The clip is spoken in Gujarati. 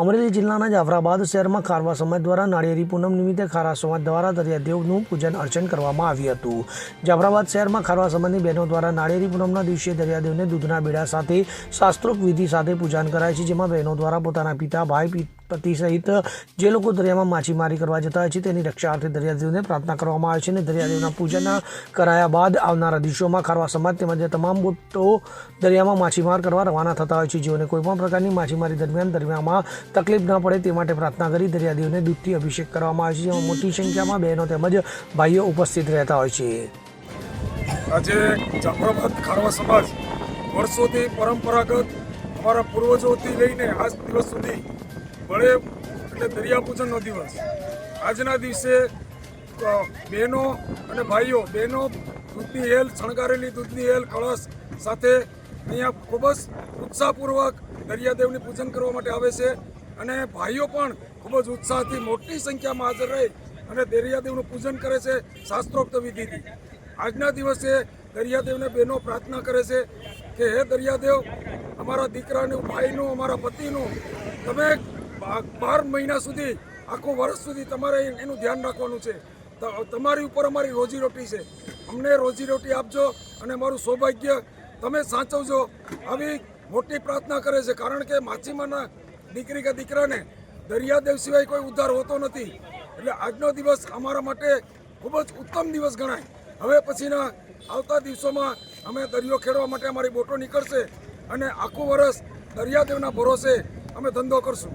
અમરેલી જિલ્લાના જાફરાબાદ શહેરમાં ખારવા સમાજ દ્વારા નાળિયેરી પૂનમ નિમિત્તે ખારા સમાજ દ્વારા દરિયાદેવનું પૂજન અર્ચન કરવામાં આવ્યું હતું. જાફરાબાદ શહેરમાં ખારવા સમાજની બહેનો દ્વારા નાળિયેરી પૂનમના દિવસે દરિયાદેવને દૂધના બેડા સાથે શાસ્ત્રોક્ત વિધિ સાથે પૂજન કરાય છે, જેમાં બહેનો દ્વારા પોતાના પિતા, ભાઈ પતિ સહિત જે લોકો દરિયામાં માછીમારી કરવા જતા હોય છે, તેની રક્ષાર્થે દરિયાદીઓને પ્રાર્થના કરવામાં આવે છે અને દરિયાદેવના પૂજન કરાયા બાદ આવનારા દિવસોમાં ખારવા સમાજ તેમજ તમામ બોટો દરિયામાં માછીમાર કરવા રવાના થતા હોય છે. જેઓને કોઈપણ પ્રકારની માછીમારી દરમિયાન દરિયામાં તકલીફ ન પડે તે માટે પ્રાર્થના કરી દરિયાદેવને દૂધથી અભિષેક કરવામાં આવે છે, જેમાં મોટી સંખ્યામાં બહેનો તેમજ ભાઈઓ ઉપસ્થિત રહેતા હોય છે. આજે જાફરાબાદ ખારવા સમાજ વર્ષોથી પરંપરાગત અમારા પૂર્વજોથી લઈને આજ દિવસ સુધી બળે એટલે દરિયા પૂજનનો દિવસ. આજના દિવસે બહેનો અને ભાઈઓ, બહેનો દૂધની હેલ, શણગારેલી દૂધની હેલ, કળશ સાથે અહીંયા ખૂબ જ ઉત્સાહપૂર્વક દરિયાદેવની પૂજન કરવા માટે આવે છે. અને ભાઈઓ પણ ખૂબ જ ઉત્સાહથી મોટી સંખ્યામાં હાજર રહી અને દરિયાદેવનું પૂજન કરે છે શાસ્ત્રોક્ત વિધિથી. આજના દિવસે દરિયાદેવને બહેનો પ્રાર્થના કરે છે કે, હે દરિયાદેવ, અમારા દીકરાનું, ભાઈનું, અમારા પતિનું, તમે બાર મહિના સુધી, આખું વર્ષ સુધી તમારે એનું ધ્યાન રાખવાનું છે. તમારી ઉપર અમારી રોજીરોટી છે. અમને રોજીરોટી આપજો અને અમારું સૌભાગ્ય તમે સાચવજો. આવી મોટી પ્રાર્થના કરે છે. કારણ કે માછીમારના દીકરી કે દીકરાને દરિયાદેવ સિવાય કોઈ ઉદ્ધાર હોતો નથી. એટલે આજનો દિવસ અમારા માટે ખૂબ જ ઉત્તમ દિવસ ગણાય. હવે પછીના આવતા દિવસોમાં અમે દરિયો ખેડવા માટે અમારી બોટો નીકળશે અને આખું વર્ષ દરિયાદેવના ભરોસે અમે ધંધો કરશું.